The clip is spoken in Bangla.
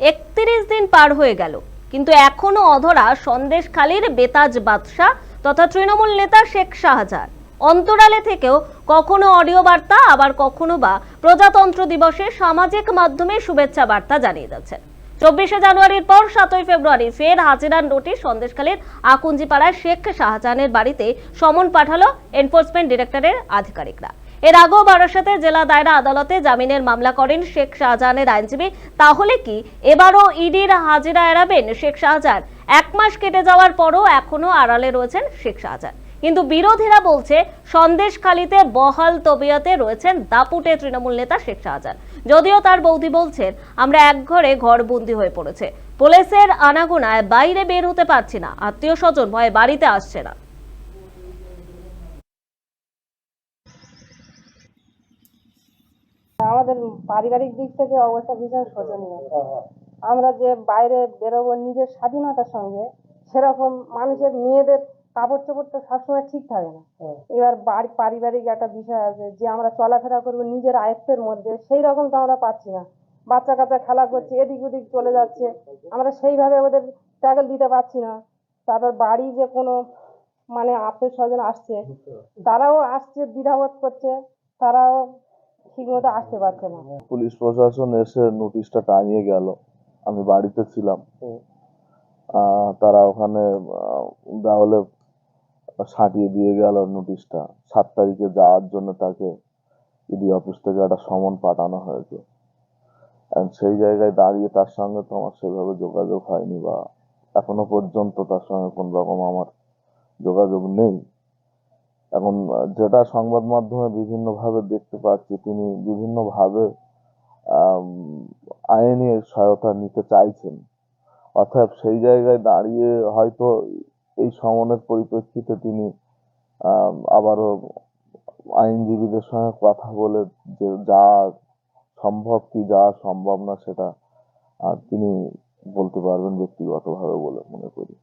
একত্রিশ দিন পার হয়ে গেল। কিন্তু এখনও অধরা সন্দেশখালীর বেতাজ বাদশাহ তথা তৃণমূল নেতা শেখ শাহজাহান। অন্তরালে থেকেও কখনো অডিও বার্তা, আবার কখনো বা প্রজাতন্ত্র দিবসে সামাজিক মাধ্যমে শুভেচ্ছা বার্তা জানিয়ে যাচ্ছেন চব্বিশে জানুয়ারির পর সাতই ফেব্রুয়ারি ফের হাজিরার নোটিশ সন্দেশখালীর আকুঞ্জিপাড়ায় শেখ শাহজাহানের বাড়িতে সমন পাঠালো এনফোর্সমেন্ট ডিরেক্টরের আধিকারিকরা। এর আগেও বারাসাতে জেলা দায়রা আদালতে জামিনের মামলা করেন শেখ শাহজাহানের আইনজীবী। তাহলে কি এবারও ইডির হাজিরা এড়াবেন শেখ শাহজাহান? এক মাস কেটে যাওয়ার পরও এখনও আড়ালে রয়েছেন শেখ শাহজাহান। কিন্তু বিরোধীরা বলছে, সন্দেশখালীতে বহাল তবিয়তে রয়েছেন দাপুটে তৃণমূল নেতা শেখ শাহজাহান। যদিও তার বৌদি বলছেন, আমরা এক ঘরে ঘর বন্দি হয়ে পড়েছে। পুলিশের আনাগোনায় বাইরে বের হতে পারছি না। আত্মীয় স্বজন ভয়ে বাড়িতে আসছে না। আমাদের পারিবারিক দিক থেকে অবস্থা ভীষণ শোচনীয়। আমরা যে বাইরে বেরোবো নিজের স্বাধীনতার সঙ্গে সেরকম মানুষের মেয়েদের কাপড় চোপড় তো সবসময় ঠিক থাকে না। এবার বাড়ি পারিবারিক একটা বিষয় আছে যে আমরা চলাফেরা করব নিজের আয়ত্তের মধ্যে সেই রকম তো আমরা পাচ্ছি না। বাচ্চা কাচ্চা খেলা করছে এদিক ওদিক চলে যাচ্ছে। আমরা সেইভাবে ওদের ট্যাগল দিতে পারছি না। তারপর বাড়ি যে কোনো মানে আত্মীয় স্বজন আসছে তারাও আসছে দ্বিধাবোধ করছে তারাও ঠিকমতো আসতে পারছে না। পুলিশ প্রশাসন এসে নোটিশটা টাঙিয়ে গেল। আমি বাড়িতে ছিলাম। তারা ওখানে দেওয়ালে সাটিয়ে দিয়ে গেল নোটিশটা সাত তারিখে যাওয়ার জন্য তাকে ইডি অফিস থেকে একটা সমন পাঠানো হয়েছে। সেই জায়গায় দাঁড়িয়ে তার সঙ্গে তো আমার সেভাবে যোগাযোগ হয়নি বা এখনও পর্যন্ত তার সঙ্গে কোন রকম আমার যোগাযোগ নেই। এখন যেটা সংবাদ মাধ্যমে বিভিন্নভাবে দেখতে পাচ্ছি, তিনি বিভিন্নভাবে আইনি সহায়তা নিতে চাইছেন। অর্থাৎ সেই জায়গায় দাঁড়িয়ে হয়তো এই সমনের পরিপ্রেক্ষিতে তিনি আবারও আইনজীবীদের সঙ্গে কথা বলে যে যা সম্ভব কি যা সম্ভব না সেটা তিনি বলতে পারবেন ব্যক্তিগতভাবে বলে মনে করি।